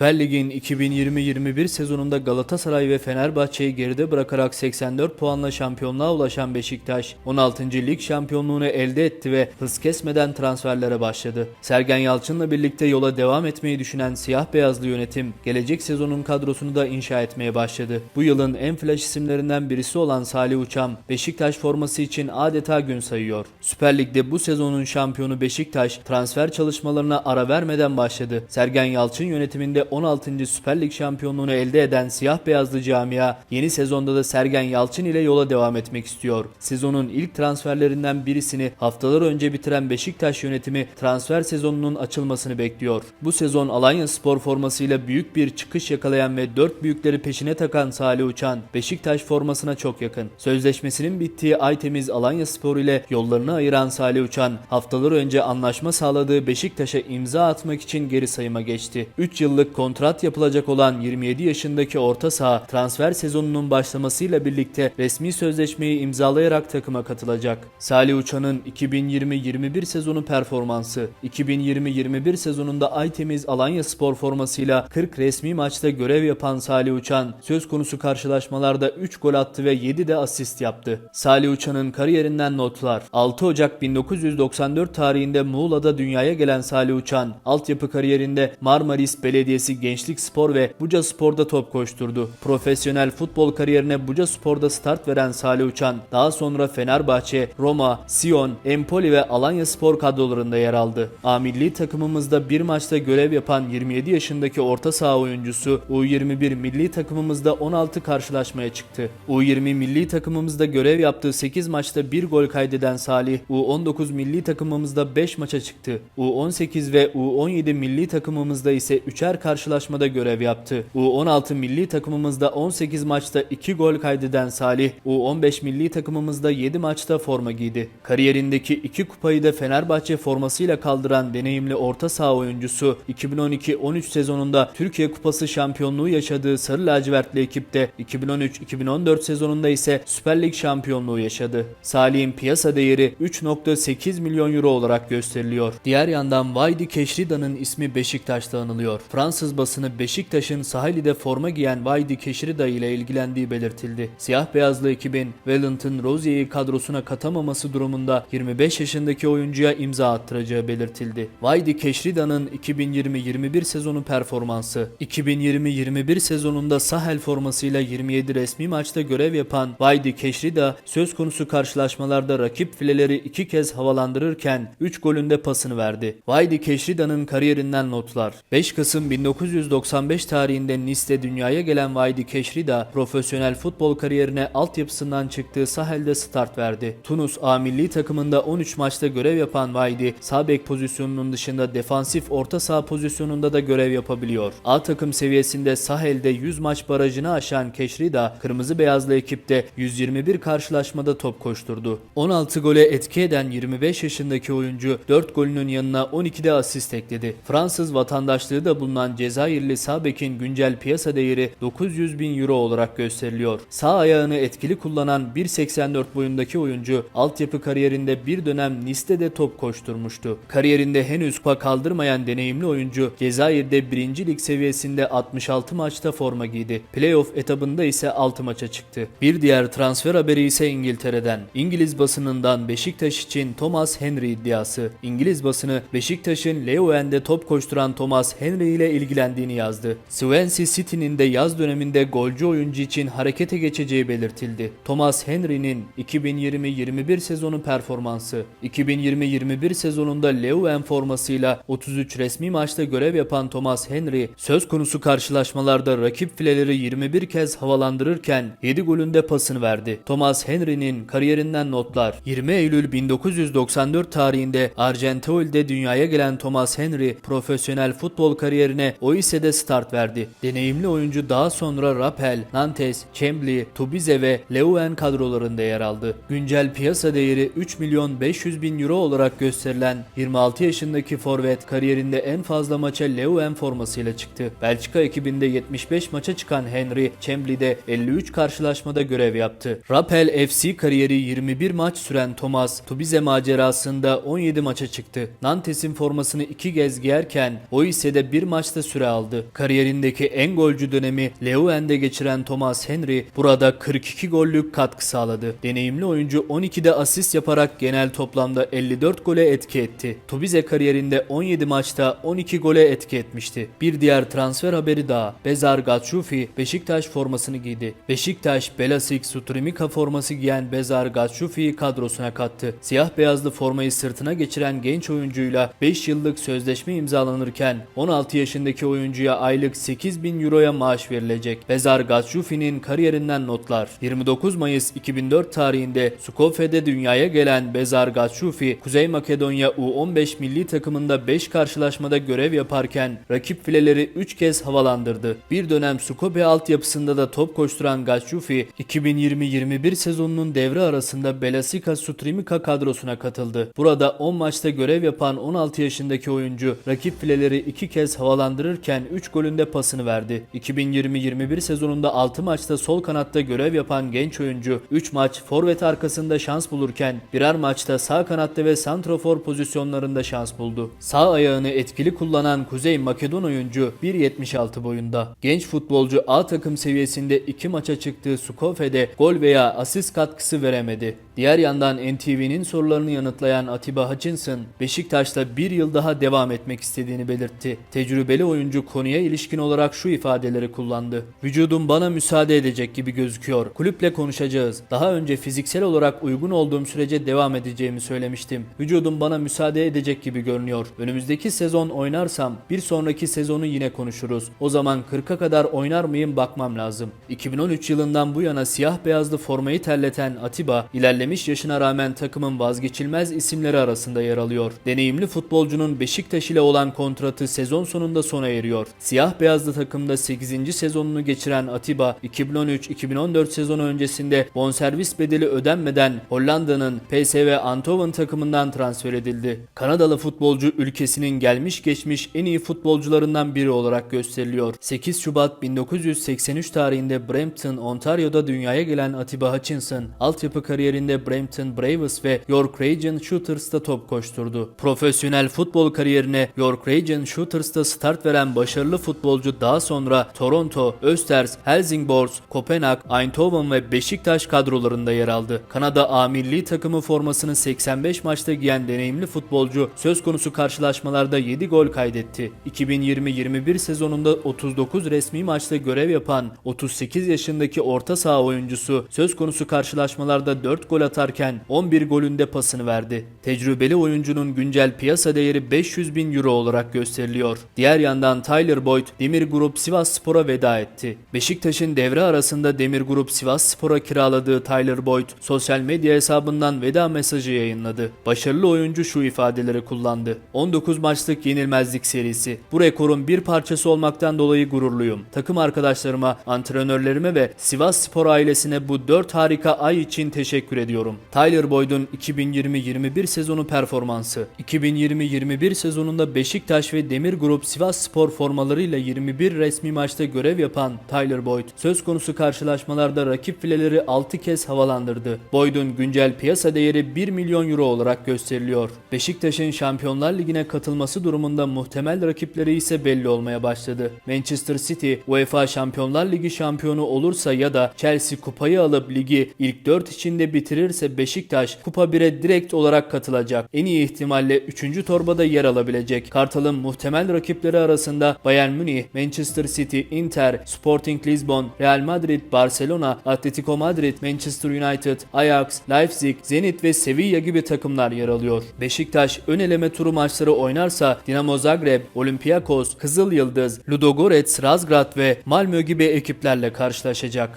Süper Lig'in 2020-21 sezonunda Galatasaray ve Fenerbahçe'yi geride bırakarak 84 puanla şampiyonluğa ulaşan Beşiktaş, 16. lig şampiyonluğunu elde etti ve hız kesmeden transferlere başladı. Sergen Yalçın'la birlikte yola devam etmeyi düşünen siyah beyazlı yönetim, gelecek sezonun kadrosunu da inşa etmeye başladı. Bu yılın en flash isimlerinden birisi olan Salih Uçam, Beşiktaş forması için adeta gün sayıyor. Süper Lig'de bu sezonun şampiyonu Beşiktaş, transfer çalışmalarına ara vermeden başladı. Sergen Yalçın yönetiminde 16. Süper Lig şampiyonluğunu elde eden siyah beyazlı camia yeni sezonda da Sergen Yalçın ile yola devam etmek istiyor. Sezonun ilk transferlerinden birisini haftalar önce bitiren Beşiktaş yönetimi transfer sezonunun açılmasını bekliyor. Bu sezon Alanya Spor formasıyla büyük bir çıkış yakalayan ve dört büyükleri peşine takan Salih Uçan Beşiktaş formasına çok yakın. Sözleşmesinin bittiği Aytemiz Alanya Spor ile yollarını ayıran Salih Uçan haftalar önce anlaşma sağladığı Beşiktaş'a imza atmak için geri sayıma geçti. 3 yıllık kontrat yapılacak olan 27 yaşındaki orta saha transfer sezonunun başlamasıyla birlikte resmi sözleşmeyi imzalayarak takıma katılacak. Salih Uçan'ın 2020-21 sezonu performansı 2020-21 sezonunda Aytemiz Alanya Spor formasıyla 40 resmi maçta görev yapan Salih Uçan söz konusu karşılaşmalarda 3 gol attı ve 7 de asist yaptı. Salih Uçan'ın kariyerinden notlar 6 Ocak 1994 tarihinde Muğla'da dünyaya gelen Salih Uçan altyapı kariyerinde Marmaris Belediyesi Gençlik Spor ve Buca Spor'da top koşturdu. Profesyonel futbol kariyerine Buca Spor'da start veren Salih Uçan daha sonra Fenerbahçe, Roma, Sion, Empoli ve Alanya Spor kadrolarında yer aldı. A milli takımımızda bir maçta görev yapan 27 yaşındaki orta saha oyuncusu U21 milli takımımızda 16 karşılaşmaya çıktı. U20 milli takımımızda görev yaptığı 8 maçta 1 gol kaydeden Salih, U19 milli takımımızda 5 maça çıktı. U18 ve U17 milli takımımızda ise 3'er karşılaşmada görev yaptı. U16 milli takımımızda 18 maçta 2 gol kaydeden Salih, U15 milli takımımızda 7 maçta forma giydi. Kariyerindeki 2 kupayı da Fenerbahçe formasıyla kaldıran deneyimli orta saha oyuncusu 2012-13 sezonunda Türkiye Kupası şampiyonluğu yaşadığı Sarı Lacivertli ekipte 2013-2014 sezonunda ise Süper Lig şampiyonluğu yaşadı. Salih'in piyasa değeri 3.8 milyon euro olarak gösteriliyor. Diğer yandan Vaydi Keşrida'nın ismi Beşiktaş'ta anılıyor. Fransız basını Beşiktaş'ın Sahili'de forma giyen Vaydi Keşrida ile ilgilendiği belirtildi. Siyah beyazlı ekibin Wellington Rozier'i kadrosuna katamaması durumunda 25 yaşındaki oyuncuya imza attıracağı belirtildi. Vaydi Keşrida'nın 2020-21 sezonu performansı 2020-21 sezonunda Sahel formasıyla 27 resmi maçta görev yapan Vaydi Keşrida söz konusu karşılaşmalarda rakip fileleri iki kez havalandırırken 3 golünde pasını verdi. Vaydi Keşrida'nın kariyerinden notlar 5 Kasım 1995 tarihinde Nice'de dünyaya gelen Vaydi Keşrida profesyonel futbol kariyerine altyapısından çıktığı Sahel'de start verdi. Tunus A milli takımında 13 maçta görev yapan Vaydi sağ bek pozisyonunun dışında defansif orta saha pozisyonunda da görev yapabiliyor. A takım seviyesinde Sahel'de 100 maç barajını aşan Keşrida kırmızı beyazlı ekipte 121 karşılaşmada top koşturdu. 16 gole etki eden 25 yaşındaki oyuncu 4 golünün yanına 12'de asist ekledi. Fransız vatandaşlığı da bulunan Cezayirli sağ bekin güncel piyasa değeri 900 bin euro olarak gösteriliyor. Sağ ayağını etkili kullanan 1.84 boyundaki oyuncu altyapı kariyerinde bir dönem Nice'de de top koşturmuştu. Kariyerinde henüz kupa kaldırmayan deneyimli oyuncu Cezayir'de 1. lig seviyesinde 66 maçta forma giydi. Playoff etabında ise 6 maça çıktı. Bir diğer transfer haberi ise İngiltere'den. İngiliz basınından Beşiktaş için Thomas Henry iddiası. İngiliz basını Beşiktaş'ın Leeuwen'de top koşturan Thomas Henry ile ilgilendiğini yazdı. Swansea City'nin de yaz döneminde golcü oyuncu için harekete geçeceği belirtildi. Thomas Henry'nin 2020-21 sezonu performansı 2020-21 sezonunda Leuven formasıyla 33 resmi maçta görev yapan Thomas Henry söz konusu karşılaşmalarda rakip fileleri 21 kez havalandırırken 7 golünde pasını verdi. Thomas Henry'nin kariyerinden notlar 20 Eylül 1994 tarihinde Argenteuil'de dünyaya gelen Thomas Henry profesyonel futbol kariyerine Oise'de start verdi. Deneyimli oyuncu daha sonra Rappel, Nantes, Chambly, Tubize ve Leuven kadrolarında yer aldı. Güncel piyasa değeri 3 milyon 500 bin euro olarak gösterilen 26 yaşındaki forvet kariyerinde en fazla maça Leuven formasıyla çıktı. Belçika ekibinde 75 maça çıkan Henry, Chambly'de 53 karşılaşmada görev yaptı. Rappel FC kariyeri 21 maç süren Thomas, Tubize macerasında 17 maça çıktı. Nantes'in formasını iki kez giyerken o ise de bir maçta süre aldı. Kariyerindeki en golcü dönemi Leuen'de geçiren Thomas Henry burada 42 gollük katkı sağladı. Deneyimli oyuncu 12'de asist yaparak genel toplamda 54 gole etki etti. Tubize kariyerinde 17 maçta 12 gole etki etmişti. Bir diğer transfer haberi daha. Bezar Gatshufi Beşiktaş formasını giydi. Beşiktaş Belasik Sutrimika forması giyen Bezar Gatshufi'yi kadrosuna kattı. Siyah beyazlı formayı sırtına geçiren genç oyuncuyla 5 yıllık sözleşme imzalanırken 16 yaşındaki oyuncuya aylık 8 bin euroya maaş verilecek. Bezar Gatshufi'nin kariyerinden notlar. 29 Mayıs 2004 tarihinde Skopje'de dünyaya gelen Bezar Gatshufi, Kuzey Makedonya U15 milli takımında 5 karşılaşmada görev yaparken rakip fileleri 3 kez havalandırdı. Bir dönem Skopje altyapısında da top koşturan Gatshufi, 2020-21 sezonunun devre arasında Belasika Sutrimika kadrosuna katıldı. Burada 10 maçta görev yapan 16 yaşındaki oyuncu rakip fileleri 2 kez havalandırırken 3 golünde pasını verdi. 2020-21 sezonunda 6 maçta sol kanatta görev yapan genç oyuncu 3 maç forvet arkasında şans bulurken birer maçta sağ kanatta ve santrofor pozisyonlarında şans buldu. Sağ ayağını etkili kullanan Kuzey Makedon oyuncu 1.76 boyunda. Genç futbolcu A takım seviyesinde 2 maça çıktığı Skopje'de gol veya asist katkısı veremedi. Diğer yandan NTV'nin sorularını yanıtlayan Atiba Hutchinson, Beşiktaş'ta bir yıl daha devam etmek istediğini belirtti. Tecrübeli oyuncu konuya ilişkin olarak şu ifadeleri kullandı. Vücudum bana müsaade edecek gibi gözüküyor. Kulüple konuşacağız. Daha önce fiziksel olarak uygun olduğum sürece devam edeceğimi söylemiştim. Vücudum bana müsaade edecek gibi görünüyor. Önümüzdeki sezon oynarsam bir sonraki sezonu yine konuşuruz. O zaman 40'a kadar oynar mıyım bakmam lazım. 2013 yılından bu yana siyah beyazlı formayı terleten Atiba, ilerlemiş yaşına rağmen takımın vazgeçilmez isimleri arasında yer alıyor. Deneyimli futbolcunun Beşiktaş ile olan kontratı sezon sonunda sona eriyor. Siyah beyazlı takımda 8. sezonunu geçiren Atiba, 2013-2014 sezonu öncesinde bonservis bedeli ödenmeden Hollanda'nın PSV Eindhoven takımından transfer edildi. Kanadalı futbolcu ülkesinin gelmiş geçmiş en iyi futbolcularından biri olarak gösteriliyor. 8 Şubat 1983 tarihinde Brampton, Ontario'da dünyaya gelen Atiba Hutchinson, altyapı kariyerinde Brampton Braves ve York Rangers Shooters'ta top koşturdu. Profesyonel futbol kariyerine York Rangers Shooters'ta start veren başarılı futbolcu daha sonra Toronto, Östers, Helsingborgs, Kopenhag, Eindhoven ve Beşiktaş kadrolarında yer aldı. Kanada A milli takımı formasını 85 maçta giyen deneyimli futbolcu söz konusu karşılaşmalarda 7 gol kaydetti. 2020-21 sezonunda 39 resmi maçta görev yapan 38 yaşındaki orta saha oyuncusu söz konusu karşılaşmalarda 4 gol atarken 11 golünde pasını verdi. Tecrübeli oyuncunun güncel piyasa değeri 500 bin euro olarak gösteriliyor. Diğer yandan Tyler Boyd Demir Grup Sivas Spor'a veda etti. Beşiktaş'ın devre arasında Demir Grup Sivas Spor'a kiraladığı Tyler Boyd sosyal medya hesabından veda mesajı yayınladı. Başarılı oyuncu şu ifadeleri kullandı. 19 maçlık yenilmezlik serisi. Bu rekorun bir parçası olmaktan dolayı gururluyum. Takım arkadaşlarıma, antrenörlerime ve Sivas Spor ailesine bu 4 harika ay için teşekkür ediyorum. Tyler Boyd'un 2020-21 sezonu performansı. 2020-21 sezonunda Beşiktaş ve Demir Grup Sivas Spor formalarıyla 21 resmi maçta görev yapan Tyler Boyd, söz konusu karşılaşmalarda rakip fileleri 6 kez havalandırdı. Boyd'un güncel piyasa değeri 1 milyon euro olarak gösteriliyor. Beşiktaş'ın Şampiyonlar Ligi'ne katılması durumunda muhtemel rakipleri ise belli olmaya başladı. Manchester City, UEFA Şampiyonlar Ligi şampiyonu olursa ya da Chelsea kupayı alıp ligi ilk 4 içinde bitirirse Beşiktaş Kupa 1'e direkt olarak katılacak. En iyi ihtimalle 3. torbada yer alabilecek. Kartal'ın muhtemel rakipleri arasında Bayern Münih, Manchester City, Inter, Sporting Lisbon, Real Madrid, Barcelona, Atletico Madrid, Manchester United, Ajax, Leipzig, Zenit ve Sevilla gibi takımlar yer alıyor. Beşiktaş ön eleme turu maçları oynarsa Dinamo Zagreb, Olympiakos, Kızıl Yıldız, Ludogorets, Razgrad ve Malmö gibi ekiplerle karşılaşacak.